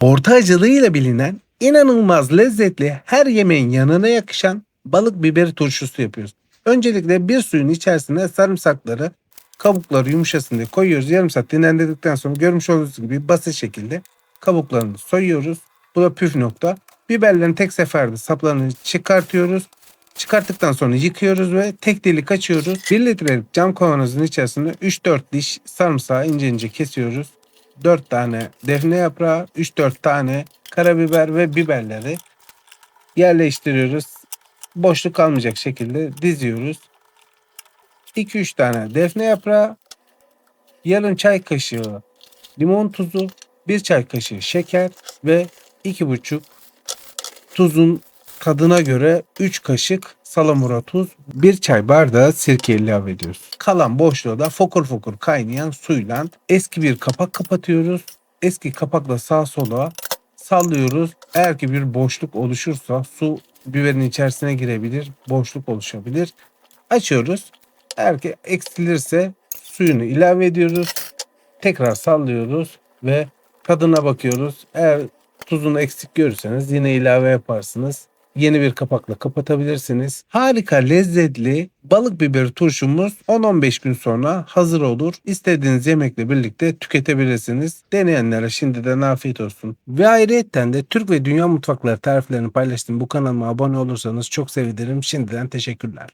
Orta acılığıyla bilinen inanılmaz lezzetli her yemeğin yanına yakışan balık biberi turşusu yapıyoruz. Öncelikle bir suyun içerisine sarımsakları kabukları yumuşasın diye koyuyoruz. Yarım saat dinlendirdikten sonra görmüş olduğunuz gibi basit şekilde kabuklarını soyuyoruz. Bu da püf nokta. Biberlerin tek seferde saplarını çıkartıyoruz. Çıkarttıktan sonra yıkıyoruz ve tek delik açıyoruz. 1 litrelik cam kavanozun içerisine 3-4 diş sarımsağı ince ince kesiyoruz. 4 tane defne yaprağı, 3-4 tane karabiber ve biberleri yerleştiriyoruz. Boşluk kalmayacak şekilde diziyoruz. 2-3 tane defne yaprağı, yarım çay kaşığı limon tuzu, 1 çay kaşığı şeker ve 2,5 tuzun tadına göre 3 kaşık salamura tuz, 1 çay bardağı sirke ilave ediyoruz. Kalan boşluğa da fokur fokur kaynayan suyla eski bir kapak kapatıyoruz. Eski kapakla sağa sola sallıyoruz. Eğer ki bir boşluk oluşursa su biberin içerisine girebilir, boşluk oluşabilir. Açıyoruz. Eğer ki eksilirse suyunu ilave ediyoruz. Tekrar sallıyoruz ve tadına bakıyoruz. Eğer tuzunu eksik görürseniz yine ilave yaparsınız. Yeni bir kapakla kapatabilirsiniz. Harika lezzetli balık biberi turşumuz 10-15 gün sonra hazır olur. İstediğiniz yemekle birlikte tüketebilirsiniz. Deneyenlere şimdiden afiyet olsun. Ve ayrıyetten de Türk ve Dünya mutfakları tariflerini paylaştığım bu kanalıma abone olursanız çok sevinirim. Şimdiden teşekkürler.